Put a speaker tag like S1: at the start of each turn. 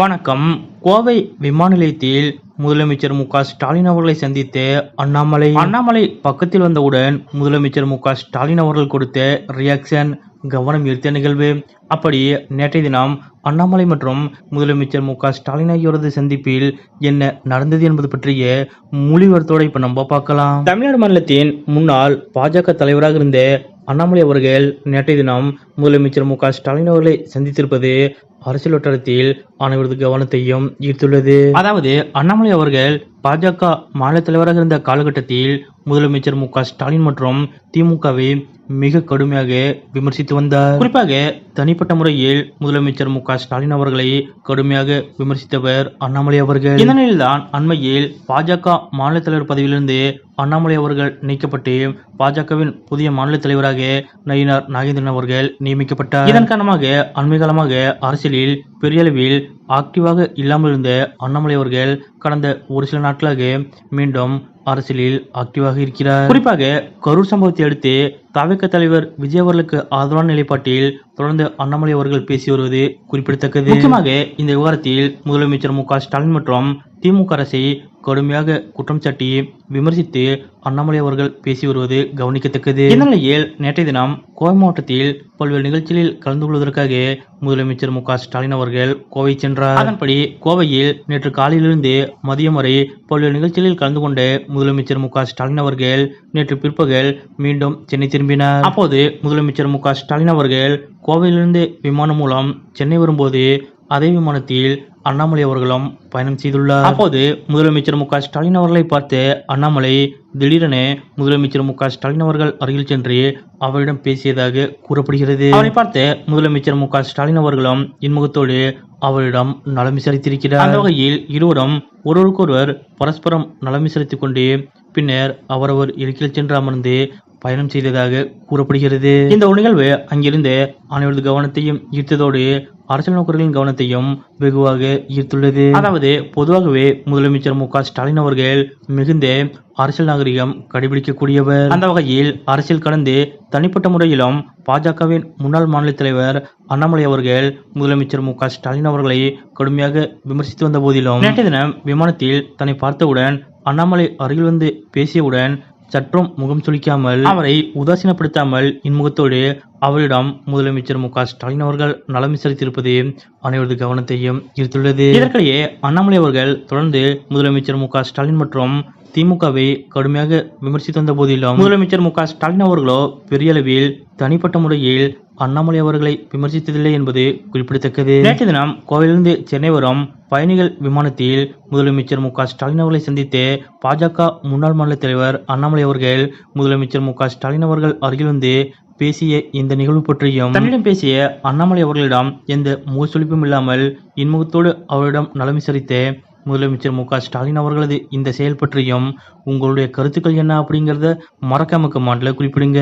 S1: வணக்கம். கோவை விமான நிலையத்தில் முதலமைச்சர் மு ஸ்டாலின் அவர்களை சந்தித்து அண்ணாமலை அண்ணாமலை பக்கத்தில் வந்தவுடன் முதலமைச்சர் மு ஸ்டாலின் அவர்கள் கொடுத்த ரியாக்ஷன் கவனம் ஈர்த்த நிகழ்வு. அப்படி நேற்றைய தினம் அண்ணாமலை மற்றும் முதலமைச்சர் மு ஸ்டாலின் ஆகியோரது சந்திப்பில் என்ன நடந்தது என்பது பற்றிய மொழிவரத்தோடு இப்ப நம்ம பார்க்கலாம். தமிழ்நாடு மாநிலத்தின் முன்னாள் பாஜக தலைவராக இருந்த அண்ணாமலை அவர்கள் நேற்றைய தினம் முதலமைச்சர் மு ஸ்டாலின் அவர்களை சந்தித்திருப்பது அரசியல் வட்டாரத்தில் அனைவரது கவனத்தையும் ஈர்த்துள்ளது. அதாவது அண்ணாமலை அவர்கள் பாஜக மாநில தலைவராக இருந்த காலகட்டத்தில் முதலமைச்சர் மு க ஸ்டாலின் மற்றும் திமுகவை மிக கடுமையாக விமர்சித்து வந்தார். குறிப்பாக தனிப்பட்ட முறையில் முதலமைச்சர் மு க ஸ்டாலின் அவர்களை கடுமையாக விமர்சித்தவர் அண்ணாமலை அவர்கள். இந்த நிலையில்தான் அண்மையில் பாஜக மாநில தலைவர் பதவியிலிருந்து அண்ணாமலை அவர்கள் நீக்கப்பட்டு பாஜகவின் புதிய மாநில தலைவராக நயினார் நாகேந்திரன் அவர்கள் நியமிக்கப்பட்டார். இதன் காரணமாக அண்மை காலமாக அரசியலில் பெரியளவில் ஆக்டிவாக இல்லாமல் இருந்த அண்ணாமலை அவர்கள் கடந்த ஒரு சில நாட்களாக மீண்டும் அரசியலில் ஆக்டிவாக இருக்கிறார். குறிப்பாக கரூர் சம்பவத்தை அடுத்து தவிக தலைவர் விஜய் அவர்களுக்கு ஆதரவான நிலைப்பாட்டில் தொடர்ந்து அண்ணாமலை அவர்கள் பேசி வருவது குறிப்பிடத்தக்கது. முக்கியமாக இந்த விவகாரத்தில் முதலமைச்சர் மு ஸ்டாலின் மற்றும் திமுக அரசை கடுமையாக குற்றம் சாட்டி விமர்சித்து அண்ணாமலை அவர்கள் பேசி வருவது கவனிக்கத்தக்கது. இந்த நிலையில் நேற்றைய தினம் கோவை மாவட்டத்தில் பல்வேறு நிகழ்ச்சிகளில் கலந்து கொள்வதற்காக முதலமைச்சர் மு ஸ்டாலின் அவர்கள் கோவை சென்றார். அதன்படி கோவையில் நேற்று காலையிலிருந்து மதியம் வரை பல்வேறு நிகழ்ச்சிகளில் கலந்து கொண்ட முதலமைச்சர் மு ஸ்டாலின் அவர்கள் நேற்று பிற்பகல் மீண்டும் சென்னை திரும்பினார். அப்போது முதலமைச்சர் மு ஸ்டாலின் அவர்கள் கோவையிலிருந்து விமானம் மூலம் சென்னை வரும்போது அதே விமானத்தில் அண்ணாமலை அவர்களும் பயணம் செய்துள்ளார். அப்போது முதலமைச்சர் மு ஸ்டாலின் அவர்களை பார்த்து அண்ணாமலை திடீரென முதலமைச்சர் மு ஸ்டாலின் அவர்கள் அருகில் சென்று அவரிடம் பேசியதாக கூறப்படுகிறது. அவரை பார்த்து முதலமைச்சர் மு ஸ்டாலின் அவர்களும் இன்முகத்தோடு அவரிடம் நலம் விசாரித்திருக்கிறார். அந்த வகையில் இருவரும் ஒருவருக்கொருவர் பரஸ்பரம் நலம் விசாரித்துக் கொண்டு பின்னர் அவரவர் இருக்கில் சென்று அமர்ந்து பயணம் செய்ததாக கூறப்படுகிறது. இந்த ஒரு நிகழ்வு அங்கிருந்து அனைவரது கவனத்தையும் ஈர்த்ததோடு அரசியல் நோக்கர்களின் கவனத்தையும் வெகுவாக ஈர்த்துள்ளது. அதாவது பொதுவாகவே முதலமைச்சர் மு ஸ்டாலின் அவர்கள் மிகுந்த அரசியல் நாகரிகம் கடைபிடிக்கக்கூடியவர். அந்த வகையில் அரசியல் கடந்து தனிப்பட்ட முறையிலும் பாஜகவின் முன்னாள் மாநில தலைவர் அண்ணாமலை அவர்கள் முதலமைச்சர் மு ஸ்டாலின் அவர்களை கடுமையாக விமர்சித்து வந்த போதிலும் நேற்றைய தினம் விமானத்தில் தன்னை பார்த்தவுடன் அண்ணாமலை அருகில் வந்து பேசியவுடன் சற்றும் முகம் சுளிக்காமல் அவரை உதாசீனப்படுத்தாமல் இன்முகத்தோடு அவரிடம் முதலமைச்சர் மு க ஸ்டாலின் அவர்கள் நலம் விசாரித்திருப்பது அனைவரது கவனத்தையும் ஈர்த்துள்ளது. இதற்கிடையே அண்ணாமலை அவர்கள் தொடர்ந்து முதலமைச்சர் மு க ஸ்டாலின் மற்றும் திமுகவை கடுமையாக விமர்சித்து வந்த போதிலும் முதலமைச்சர் மு க ஸ்டாலின் அவர்களோ பெரிய அளவில் தனிப்பட்ட முறையில் அண்ணாமலை அவர்களை விமர்சித்ததில்லை என்பது குறிப்பிடத்தக்கது. நேற்று தினம் கோவையிலிருந்து சென்னை வரும் பயணிகள் விமானத்தில் முதலமைச்சர் மு ஸ்டாலின் அவர்களை சந்தித்து பாஜக முன்னாள் மாநில தலைவர் அண்ணாமலை அவர்கள் முதலமைச்சர் மு ஸ்டாலின் அவர்கள் அருகில் வந்து பேசிய இந்த நிகழ்வு பற்றியும் தன்னிடம் பேசிய அண்ணாமலை அவர்களிடம் எந்த முகச்சொலிப்பும் இல்லாமல் இன்முகத்தோடு அவரிடம் நலம் விசாரித்த முதலமைச்சர் மு ஸ்டாலின் அவர்களது இந்த செயல் பற்றியும் உங்களுடைய கருத்துக்கள் என்ன அப்படிங்கிறத மறக்காம கமாண்ட்ல குறிப்பிடுங்க.